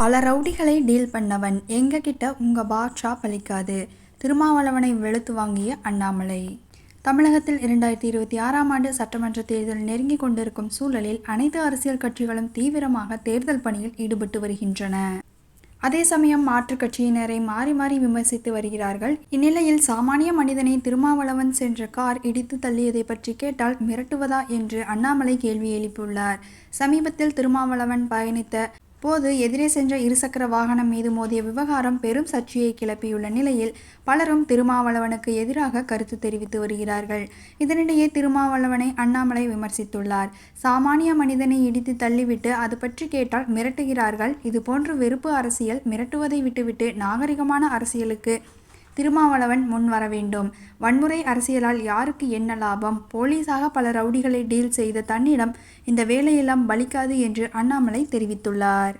பல ரவுடிகளை டீல் பண்ணவன் எங்ககிட்ட உங்கள் பாட்ஷா பலிக்காது. திருமாவளவனை வெளுத்து வாங்கிய அண்ணாமலை. தமிழகத்தில் இரண்டாயிரத்தி இருபத்தி ஆறாம் ஆண்டு சட்டமன்ற தேர்தல் நெருங்கிக் கொண்டிருக்கும் சூழலில் அனைத்து அரசியல் கட்சிகளும் தீவிரமாக தேர்தல் பணியில் ஈடுபட்டு வருகின்றன. அதே சமயம் மாற்றுக் கட்சியினரை மாறி மாறி விமர்சித்து வருகிறார்கள். இந்நிலையில் சாமானிய மனிதனை திருமாவளவன் சென்ற கார் இடித்து தள்ளியதை பற்றி கேட்டால் மிரட்டுவதா என்று அண்ணாமலை கேள்வி எழுப்பியுள்ளார். சமீபத்தில் திருமாவளவன் பயணித்த போது எதிரே சென்ற இருசக்கர வாகனம் மீது மோதிய விவகாரம் பெரும் சர்ச்சையை கிளப்பியுள்ள நிலையில் பலரும் திருமாவளவனுக்கு எதிராக கருத்து தெரிவித்து வருகிறார்கள். இதனிடையே திருமாவளவனை அண்ணாமலை விமர்சித்துள்ளார். சாமானிய மனிதனை இடித்து தள்ளிவிட்டு அது பற்றி கேட்டால் மிரட்டுகிறார்கள். இதுபோன்று வெறுப்பு அரசியல் மிரட்டுவதை விட்டுவிட்டு நாகரிகமான அரசியலுக்கு திருமாவளவன் முன் வர வேண்டும். வன்முறை அரசியலால் யாருக்கு என்ன லாபம்? போலீஸாக பல ரவுடிகளை டீல் செய்த தன்னிடம் இந்த வேலையெல்லாம் பலிக்காது என்று அண்ணாமலை தெரிவித்துள்ளார்.